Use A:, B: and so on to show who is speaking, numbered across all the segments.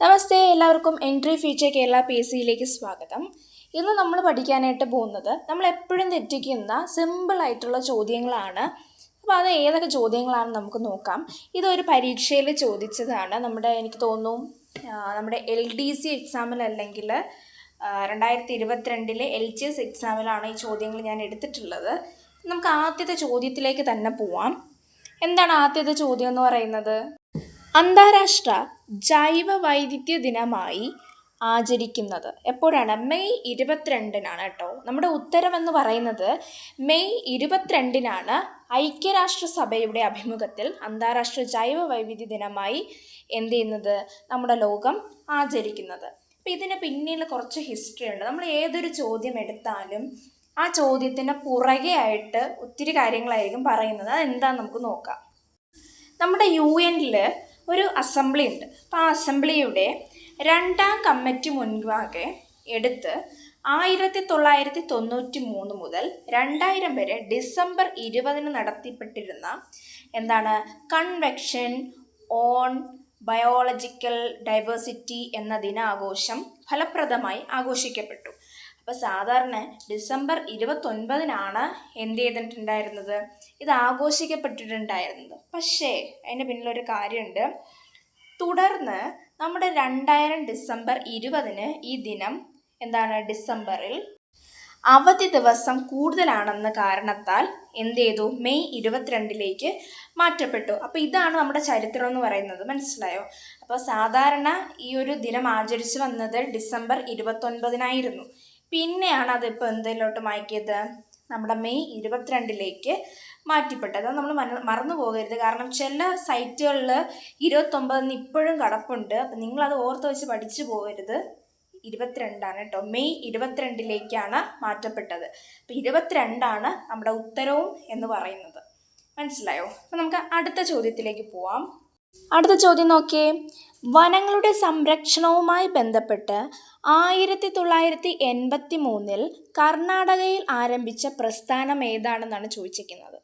A: നമസ്തേ എല്ലാവർക്കും entry feature Kerala P S സിയിലേക്ക് സ്വാഗതം. ഇന്ന് നമ്മൾ പഠിക്കാനായിട്ട് പോകുന്നത് നമ്മൾ എപ്പോഴും തെറ്റിക്കുന്ന സിമ്പിൾ ആയിട്ടുള്ള ചോദ്യങ്ങളാണ്. അപ്പോൾ അത് ഏതൊക്കെ ചോദ്യങ്ങളാണ് നമുക്ക് നോക്കാം. ഇതൊരു പരീക്ഷയിൽ ചോദിച്ചതാണ്. നമ്മുടെ എനിക്ക് തോന്നുന്നു നമ്മുടെ എൽ ഡി സി എക്സാമിൽ അല്ലെങ്കിൽ രണ്ടായിരത്തി ഇരുപത്തിരണ്ടിലെ എൽ ജി എസ് എക്സാമിലാണ് ഈ ചോദ്യങ്ങൾ ഞാൻ എടുത്തിട്ടുള്ളത്. നമുക്ക് ആദ്യത്തെ ചോദ്യത്തിലേക്ക് തന്നെ പോവാം. എന്താണ് ആദ്യത്തെ ചോദ്യം എന്ന് പറയുന്നത്? അന്താരാഷ്ട്ര ജൈവ വൈവിധ്യ ദിനമായി ആചരിക്കുന്നത്. എപ്പോഴാണ്? മെയ് ഇരുപത്തിരണ്ടിനാണ് കേട്ടോ. നമ്മുടെ ഉത്തരവെന്ന് പറയുന്നത് മെയ് ഇരുപത്തിരണ്ടിനാണ് ഐക്യരാഷ്ട്രസഭയുടെ അഭിമുഖത്തിൽ അന്താരാഷ്ട്ര ജൈവ വൈവിധ്യ ദിനമായി എന്ത് ചെയ്യുന്നത്? നമ്മുടെ ലോകം ആചരിക്കുന്നത്. അപ്പം ഇതിന് പിന്നിൽ കുറച്ച് ഹിസ്റ്ററി ഉണ്ട്. നമ്മൾ ഏതൊരു ചോദ്യം എടുത്താലും ആ ചോദ്യത്തിന് പുറകെ ആയിട്ട് ഒത്തിരി കാര്യങ്ങളായിരിക്കും പറയുന്നത്. അതെന്താണെന്ന് നമുക്ക് നോക്കാം. നമ്മുടെ യു എനിൽ ഒരു അസംബ്ലി ഉണ്ട്. അപ്പോൾ ആ അസംബ്ലിയുടെ രണ്ടാം കമ്മിറ്റി മുൻപാകെ എടുത്ത് ആയിരത്തി തൊള്ളായിരത്തി തൊണ്ണൂറ്റി മൂന്ന് മുതൽ രണ്ടായിരം വരെ ഡിസംബർ ഇരുപതിന് നടത്തിപ്പെട്ടിരുന്ന എന്താണ്? കൺവെക്ഷൻ ഓൺ ബയോളജിക്കൽ ഡൈവേഴ്സിറ്റി എന്ന ദിനാഘോഷം ഫലപ്രദമായി ആഘോഷിക്കപ്പെട്ടു. അപ്പോൾ സാധാരണ ഡിസംബർ ഇരുപത്തൊൻപതിനാണ് എന്ത് ചെയ്തിട്ടുണ്ടായിരുന്നത്? ഇത് ആഘോഷിക്കപ്പെട്ടിട്ടുണ്ടായിരുന്നത്. പക്ഷേ അതിന്റെ പിന്നിലൊരു കാര്യമുണ്ട്. തുടർന്ന് നമ്മുടെ രണ്ടായിരം ഡിസംബർ ഇരുപതിന് ഈ ദിനം എന്താണ്? ഡിസംബറിൽ അവധി ദിവസം കൂടുതലാണെന്ന കാരണത്താൽ എന്ത് ചെയ്തു? മെയ് ഇരുപത്തിരണ്ടിലേക്ക് മാറ്റപ്പെട്ടു. അപ്പോൾ ഇതാണ് നമ്മുടെ ചരിത്രം എന്ന് പറയുന്നത്. മനസ്സിലായോ? അപ്പോൾ സാധാരണ ഈ ഒരു ദിനം ആചരിച്ചു വന്നത് ഡിസംബർ ഇരുപത്തൊൻപതിനായിരുന്നു. പിന്നെയാണ് അതിപ്പോൾ എന്തിലോട്ട് മാറ്റിയത്? നമ്മുടെ മെയ് ഇരുപത്തിരണ്ടിലേക്ക് മാറ്റിപ്പെട്ടത്. അത് നമ്മൾ മറന്നു പോകരുത്. കാരണം ചില സൈറ്റുകളിൽ ഇരുപത്തൊമ്പതിന് ഇപ്പോഴും കടപ്പുണ്ട്. അപ്പം നിങ്ങളത് ഓർത്ത് വെച്ച് പഠിച്ചു പോകരുത്. ഇരുപത്തിരണ്ടാണ് കേട്ടോ. മെയ് ഇരുപത്തിരണ്ടിലേക്കാണ് മാറ്റപ്പെട്ടത്. അപ്പം ഇരുപത്തിരണ്ടാണ് നമ്മുടെ ഉത്തരവും എന്ന് പറയുന്നത്. മനസ്സിലായോ? അപ്പം നമുക്ക് അടുത്ത ചോദ്യത്തിലേക്ക് പോവാം. അടുത്ത ചോദ്യം നോക്കിയേ. വനങ്ങളുടെ സംരക്ഷണവുമായി ബന്ധപ്പെട്ട് ആയിരത്തി തൊള്ളായിരത്തി എൺപത്തി മൂന്നിൽ കർണാടകയിൽ ആരംഭിച്ച പ്രസ്ഥാനം ഏതാണെന്നാണ് ചോദിച്ചിരിക്കുന്നത്.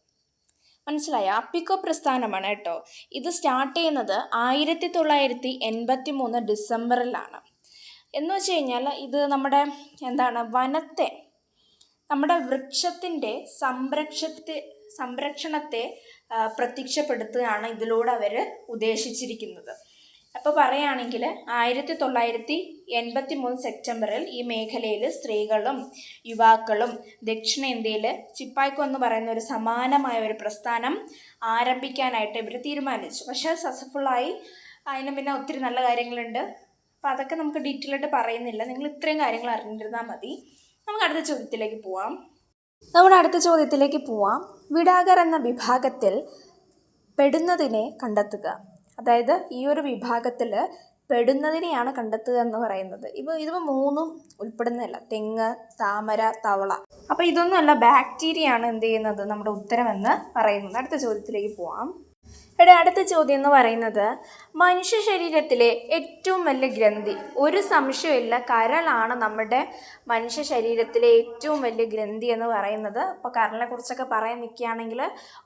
A: മനസ്സിലായ? അപ്പിക്കോ പ്രസ്ഥാനമാണ് കേട്ടോ. ഇത് സ്റ്റാർട്ട് ചെയ്യുന്നത് ആയിരത്തി തൊള്ളായിരത്തി എൺപത്തി മൂന്ന് ഡിസംബറിലാണ്. എന്ന് വെച്ച് കഴിഞ്ഞാൽ ഇത് നമ്മുടെ എന്താണ്? വനത്തെ നമ്മുടെ വൃക്ഷത്തിന്റെ സംരക്ഷത്തെ സംരക്ഷണത്തെ പ്രത്യക്ഷപ്പെടുത്തുകയാണ് ഇതിലൂടെ അവർ ഉദ്ദേശിച്ചിരിക്കുന്നത്. അപ്പോൾ പറയുകയാണെങ്കിൽ ആയിരത്തി തൊള്ളായിരത്തി എൺപത്തി മൂന്ന് സെപ്റ്റംബറിൽ ഈ മേഖലയിൽ സ്ത്രീകളും യുവാക്കളും ദക്ഷിണേന്ത്യയിൽ ചിപ്പായ്ക്കോ എന്ന് പറയുന്ന ഒരു സമാനമായ ഒരു പ്രസ്ഥാനം ആരംഭിക്കാനായിട്ട് ഇവർ തീരുമാനിച്ചു. പക്ഷേ സക്സസ്ഫുള്ളായി അതിന് പിന്നെ ഒത്തിരി നല്ല കാര്യങ്ങളുണ്ട്. അപ്പോൾ അതൊക്കെ നമുക്ക് ഡീറ്റെയിൽ ആയിട്ട് പറയുന്നില്ല. നിങ്ങൾ ഇത്രയും കാര്യങ്ങൾ അറിഞ്ഞിരുന്നാൽ മതി. നമുക്ക് അടുത്ത ചോദ്യത്തിലേക്ക് പോവാം. നമ്മുടെ അടുത്ത ചോദ്യത്തിലേക്ക് പോവാം. വിടാകർ എന്ന വിഭാഗത്തിൽ പെടുന്നതിനെ കണ്ടെത്തുക. അതായത് ഈ ഒരു വിഭാഗത്തിൽ പെടുന്നതിനെയാണ് കണ്ടെത്തുക എന്ന് പറയുന്നത്. ഇപ്പോൾ ഇതിപ്പോൾ മൂന്നും ഉൾപ്പെടുന്നതല്ല. തെങ്ങ് താമര തവള. അപ്പോൾ ഇതൊന്നുമല്ല ബാക്ടീരിയ ആണ് എന്ത് ചെയ്യുന്നത്? നമ്മുടെ ഉത്തരമെന്ന് പറയുന്നത്. അടുത്ത ചോദ്യത്തിലേക്ക് പോവാം. ഇവിടെ അടുത്ത ചോദ്യം എന്ന് പറയുന്നത് മനുഷ്യ ശരീരത്തിലെ ഏറ്റവും വലിയ ഗ്രന്ഥി ഒരു സംശയമില്ല കരളാണ് നമ്മുടെ മനുഷ്യ ശരീരത്തിലെ ഏറ്റവും വലിയ ഗ്രന്ഥി എന്ന് പറയുന്നത്. അപ്പോൾ കരളിനെ കുറിച്ചൊക്കെ പറയാൻ നിൽക്കുകയാണെങ്കിൽ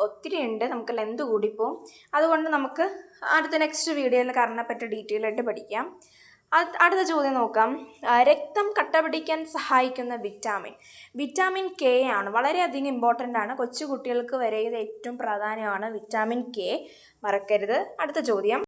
A: ഒത്തിരി ഉണ്ട് നമുക്ക് ലെന്ത് കൂടിപ്പോവും. അതുകൊണ്ട് നമുക്ക് അടുത്ത നെക്സ്റ്റ് വീഡിയോയിൽ കരളിനെ പറ്റി ഡീറ്റെയിൽ ആയിട്ട് പഠിക്കാം. അടുത്ത ചോദ്യം നോക്കാം. രക്തം കട്ട പിടിക്കാൻ സഹായിക്കുന്ന വിറ്റാമിൻ. വിറ്റാമിൻ കെ ആണ്. വളരെയധികം ഇമ്പോർട്ടന്റ് ആണ്. കൊച്ചു കുട്ടികൾക്ക് വരെ ഇത് ഏറ്റവും പ്രധാനമാണ്. വിറ്റാമിൻ കെ മറക്കരുത്. അടുത്ത ചോദ്യം.